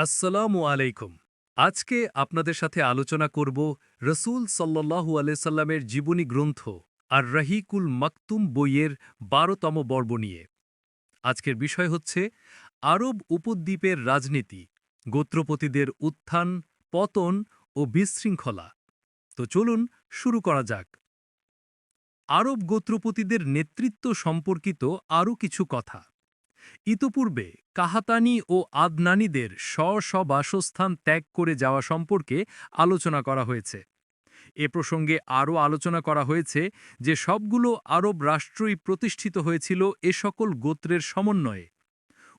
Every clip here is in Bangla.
আসসালামু আলাইকুম। আজকে আপনাদের সাথে আলোচনা করব রসুল সাল্লাহু আলাইসাল্লামের জীবনী গ্রন্থ আর রাহিকুল মাকতুম বইয়ের বারোতম পর্ব নিয়ে। আজকের বিষয় হচ্ছে আরব উপদ্বীপের রাজনীতি, গোত্রপতিদের উত্থান, পতন ও বিশৃঙ্খলা। তো চলুন শুরু করা যাক। আরব গোত্রপতিদের নেতৃত্ব সম্পর্কিত আরও কিছু কথা। ইতপূর্বে কাহাতানি ও আদনানিদের স্ব স্ব বাসস্থান ত্যাগ করে যাওয়া সম্পর্কে আলোচনা করা হয়েছে। এ প্রসঙ্গে আরও আলোচনা করা হয়েছে যে সবগুলো আরব রাষ্ট্রই প্রতিষ্ঠিত হয়েছিল এ সকল গোত্রের সমন্বয়ে।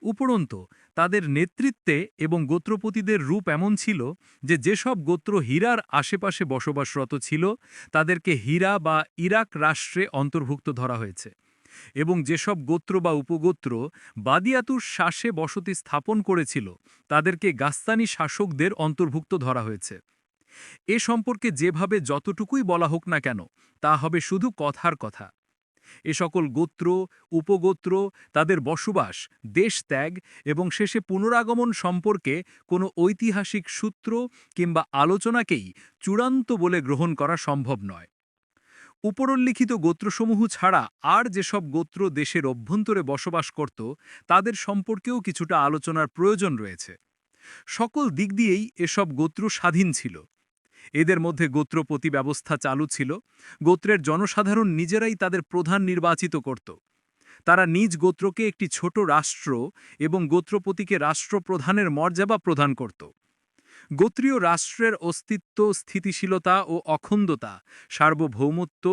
উপরন্ত, তাদের নেতৃত্বে এবং গোত্রপতিদের রূপ এমন ছিল যে যেসব গোত্র হীরার আশেপাশে বসবাসরত ছিল, তাদেরকে হীরা বা ইরাক রাষ্ট্রে অন্তর্ভুক্ত ধরা হয়েছে। এবং যেসব গোত্র বা উপগোত্র বাদিয়াতুর শ্বাসে বসতি স্থাপন করেছিল, তাদেরকে গাস্তানি শাসকদের অন্তর্ভুক্ত ধরা হয়েছে। এ সম্পর্কে যেভাবে যতটুকুই বলা হোক না কেন, তা হবে শুধু কথার কথা। এ সকল গোত্র, উপগোত্র, তাদের বসবাস, দেশ ত্যাগ এবং শেষে পুনরাগমন সম্পর্কে কোনো ঐতিহাসিক সূত্র কিংবা আলোচনাকেই চূড়ান্ত বলে গ্রহণ করা সম্ভব নয়। উপরোল্লিখিত গোত্রসমূহ ছাড়া আর যেসব গোত্র দেশের অভ্যন্তরে বসবাস করত, তাদের সম্পর্কেও কিছুটা আলোচনার প্রয়োজন রয়েছে। সকল দিক দিয়েই এসব গোত্র স্বাধীন ছিল। এদের মধ্যে গোত্রপতি ব্যবস্থা চালু ছিল। গোত্রের জনসাধারণ নিজেরাই তাদের প্রধান নির্বাচিত করত। তারা নিজ গোত্রকে একটি ছোট রাষ্ট্র এবং গোত্রপতিকে রাষ্ট্রপ্রধানের মর্যাদা প্রদান করত। গোত্রীয় রাষ্ট্রের অস্তিত্ব, স্থিতিশীলতা ও অখণ্ডতা, সার্বভৌমত্ব,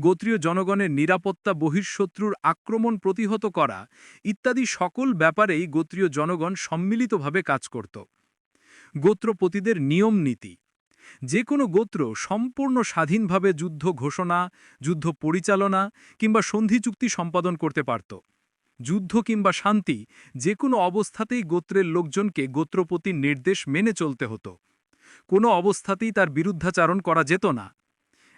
গোত্রীয় জনগণের নিরাপত্তা বহির্শত্রুর আক্রমণ প্রতিহত করা ইত্যাদি সকল ব্যাপারেই গোত্রীয় জনগণ সম্মিলিতভাবে কাজ করত। গোত্রপতিদের নিয়ম নীতি। যে কোনো গোত্র সম্পূর্ণ স্বাধীনভাবে যুদ্ধ ঘোষণা, যুদ্ধ পরিচালনা কিংবা সন্ধি চুক্তি সম্পাদন করতে পারত। যুদ্ধ কিংবা শান্তি যে কোনো অবস্থাতেই গোত্রের লোকজনকে গোত্রপতির নির্দেশ মেনে চলতে হতো। কোনো অবস্থাতেই তার বিরুদ্ধাচারণ করা যেত না।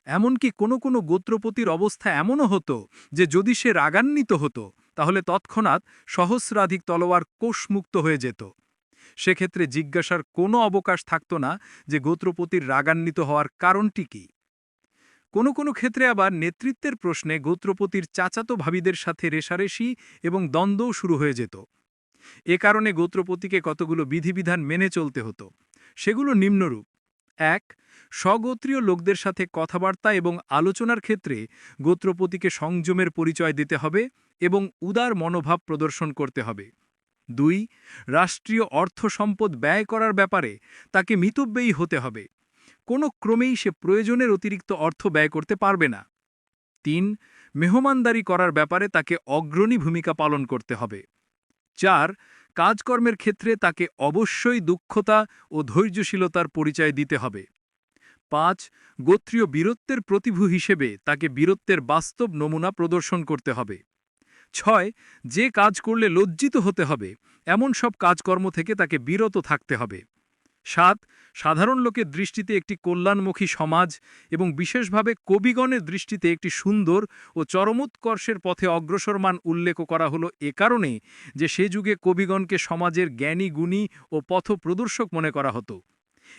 এমনকি কোনো কোনো গোত্রপতির অবস্থা এমনও হতো যে যদি সে রাগান্বিত হতো, তাহলে তৎক্ষণাৎ সহস্রাধিক তলোয়ার কোষমুক্ত হয়ে যেত। সেক্ষেত্রে জিজ্ঞাসার কোনো অবকাশ থাকত না যে গোত্রপতির রাগান্বিত হওয়ার কারণটি কী। কোনো কোনো ক্ষেত্রে আবার নেতৃত্বের প্রশ্নে গোত্রপতির চাচাতো ভাবিদের সাথে রেশারেশি এবং দ্বন্দ্বও শুরু হয়ে যেত। এ কারণে গোত্রপতিকে কতগুলো বিধিবিধান মেনে চলতে হতো, সেগুলো নিম্নরূপ। এক, স্বগোত্রীয় লোকদের সাথে কথাবার্তা এবং আলোচনার ক্ষেত্রে গোত্রপতিকে সংযমের পরিচয় দিতে হবে এবং উদার মনোভাব প্রদর্শন করতে হবে। দুই, রাষ্ট্রীয় অর্থ সম্পদ ব্যয় করার ব্যাপারে তাকে মিতব্যয়ী হতে হবে। কোনো ক্রমেই সে প্রয়োজনের অতিরিক্ত অর্থ ব্যয় করতে পারবে না। তিন, মেহমানদারি করার ব্যাপারে তাকে অগ্রণী ভূমিকা পালন করতে হবে। চার, কাজকর্মের ক্ষেত্রে তাকে অবশ্যই দুঃখতা ও ধৈর্যশীলতার পরিচয় দিতে হবে। পাঁচ, গোত্রীয় বীরত্বের প্রতিভূ হিসেবে তাকে বীরত্বের বাস্তব নমুনা প্রদর্শন করতে হবে। ছয়, যে কাজ করলে লজ্জিত হতে হবে, এমন সব কাজকর্ম থেকে তাকে বিরত থাকতে হবে। সাত, সাধারণ লোকের দৃষ্টিতে একটি কল্যাণমুখী সমাজ এবং বিশেষভাবে কবিগণের দৃষ্টিতে একটি সুন্দর ও চরমোৎকর্ষের পথে অগ্রসরমান উল্লেখ করা হলো এ কারণে যে সে যুগে কবিগণকে সমাজের জ্ঞানী, গুণী ও পথ প্রদর্শক মনে করা হতো।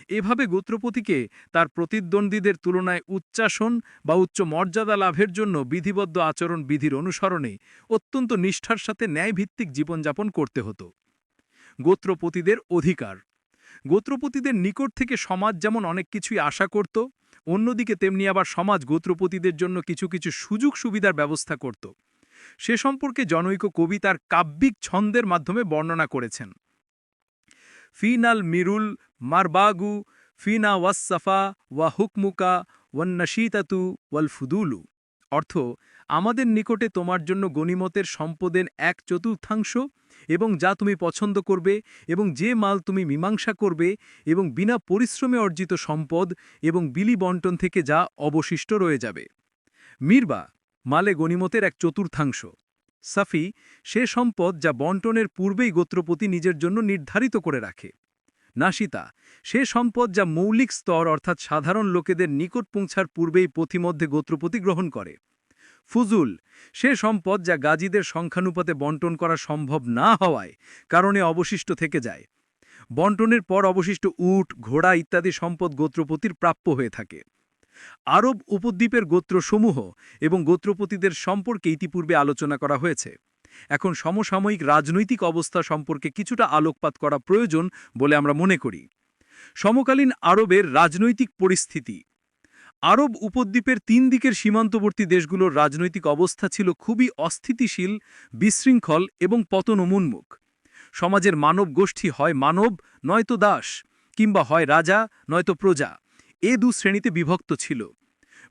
এভাবে গোত্রপতিকে তার প্রতিদ্বন্দ্বীদের তুলনায় উচ্চাসন বা উচ্চ মর্যাদা লাভের জন্য বিধিবদ্ধ আচরণ বিধির অনুসরণে অত্যন্ত নিষ্ঠার সাথে ন্যায়ভিত্তিক জীবনযাপন করতে হতো। গোত্রপতিদের অধিকার গোত্রপতিদের নিকট থেকে সমাজ যেমন অনেক কিছুই আশা করত, অন্যদিকে তেমনি আবার সমাজ গোত্রপতিদের জন্য কিছু কিছু সুযোগ সুবিধার ব্যবস্থা করত। সে সম্পর্কে জনৈক কবি তার কাব্যিক ছন্দের মাধ্যমে বর্ণনা করেছেন। ফিনাল মিরুল মারবাগু, ফিনা ওয়াসফা ওয়া হুকমুকা ওয়ান্নাশিতাতু ওয়াল ফুদুলু। অর্থ, আমাদের নিকটে তোমার জন্য গণিমতের সম্পদের এক চতুর্থাংশ এবং যা তুমি পছন্দ করবে এবং যে মাল তুমি মীমাংসা করবে এবং বিনা পরিশ্রমে অর্জিত সম্পদ এবং বিলি বন্টন থেকে যা অবশিষ্ট রয়ে যাবে। মিরবা, মালে গণিমতের এক চতুর্থাংশ। সাফি, সে সম্পদ যা বন্টনের পূর্বেই গোত্রপতি নিজের জন্য নির্ধারিত করে রাখে। নাসিতা সে সম্পদ যা মৌলিক স্তর অর্থাৎ সাধারণ লোকেদের নিকট পৌঁছার পূর্বেই পথিমধ্যে গোত্রপতি গ্রহণ করে। ফুজুল, সে সম্পদ যা গাজীদের সংখ্যানুপাতে বন্টন করা সম্ভব না হওয়ায় কারণে অবশিষ্ট থেকে যায়। বন্টনের পর অবশিষ্ট উট, ঘোড়া ইত্যাদি সম্পদ গোত্রপতির প্রাপ্য হয়ে থাকে। আরব উপদ্বীপের গোত্রসমূহ এবং গোত্রপতিদের সম্পর্কে ইতিপূর্বে আলোচনা করা হয়েছে। এখন সমসাময়িক রাজনৈতিক অবস্থা সম্পর্কে কিছুটা আলোকপাত করা প্রয়োজন বলে আমরা মনে করি। সমকালীন আরবের রাজনৈতিক পরিস্থিতি। আরব উপদ্বীপের তিন দিকের সীমান্তবর্তী দেশগুলোর রাজনৈতিক অবস্থা ছিল খুবই অস্থিতিশীল, বিশৃঙ্খল এবং পতনোন্মুখ সমাজের মানব গোষ্ঠী হয় মানব, নয়তো দাস, কিংবা হয় রাজা, নয়তো প্রজা। এ দু শ্রেণীতে বিভক্ত ছিল।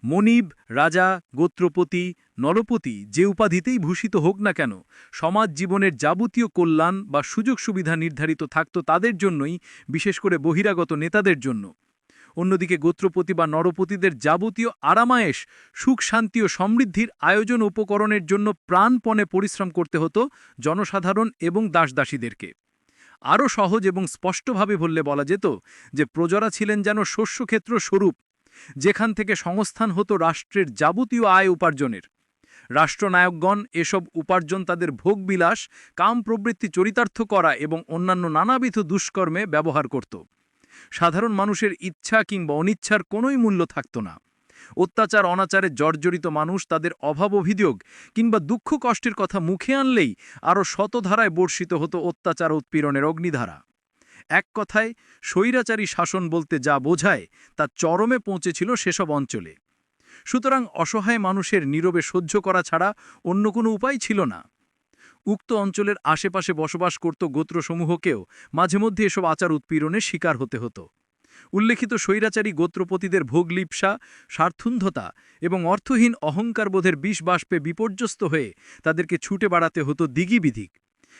মনিব, রাজা, গোত্রপতি নরপতি যে উপাধিতেই ভূষিত হোক না কেন, সমাজ জীবনের যাবতীয় কল্যাণ বা সুযোগ সুবিধা নির্ধারিত থাকত তাদের জন্যই, বিশেষ করে বহিরাগত নেতাদের জন্য। অন্যদিকে গোত্রপতি বা নরপতিদের যাবতীয় আরামায়েশ, সুখ শান্তি ও সমৃদ্ধির আয়োজন উপকরণের জন্য প্রাণপণে পরিশ্রম করতে হতো জনসাধারণ এবং দাসদাসীদেরকে। আরও সহজ এবং স্পষ্টভাবে বললে বলা যেত যে, প্রজরা ছিলেন যেন শস্যক্ষেত্র স্বরূপ, যেখান থেকে সংস্থান হতো রাষ্ট্রের যাবতীয় আয় উপার্জনের। রাষ্ট্রনায়কগণ এসব উপার্জন তাদের ভোগবিলাস কাম প্রবৃত্তি চরিতার্থ করা এবং অন্যান্য নানাবিধ দুষ্কর্মে ব্যবহার করত। সাধারণ মানুষের ইচ্ছা কিংবা অনিচ্ছার কোনোই মূল্য থাকত না। অত্যাচার, অনাচারে জর্জরিত মানুষ তাদের অভাব অভিযোগ কিংবা দুঃখ কষ্টের কথা মুখে আনলেই আরও শতধারায় বর্ষিত হতো অত্যাচার উৎপীড়নের অগ্নিধারা। এক কথায়, স্বৈরাচারী শাসন বলতে যা বোঝায় তা চরমে পৌঁছেছিল সেসব অঞ্চলে। সুতরাং অসহায় মানুষের নীরবে সহ্য করা ছাড়া অন্য কোনো উপায় ছিল না। উক্ত অঞ্চলের আশেপাশে বসবাস করত গোত্রসমূহকেও মাঝে মধ্যে এসব আচার উৎপীড়নের শিকার হতে হতো। উল্লেখিত স্বৈরাচারী গোত্রপতিদের ভোগলিপসা স্বার্থুন্ধতা এবং অর্থহীন অহংকারবোধের বিষ বাষ্পে বিপর্যস্ত হয়ে তাদেরকে ছুটে বাড়াতে হতো দিগিবিধিক।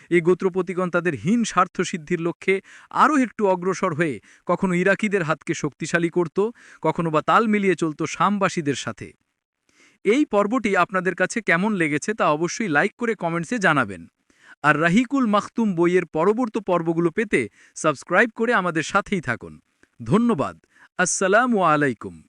এই গোত্রপতিগণ তাদের হীন স্বার্থসিদ্ধির লক্ষ্যে আরও একটু অগ্রসর হয়ে কখনো ইরাকিদের হাতকে শক্তিশালী করত, কখনো বা তাল মিলিয়ে চলত শামবাসীদের সাথে। এই পর্বটি আপনাদের কাছে কেমন লেগেছে তা অবশ্যই লাইক করে কমেন্টসে জানাবেন। আর রাহিকুল মাখতুম বইয়ের পরবর্তী পর্বগুলো পেতে সাবস্ক্রাইব করে আমাদের সাথেই থাকুন। ধন্যবাদ। আসসালামু আলাইকুম।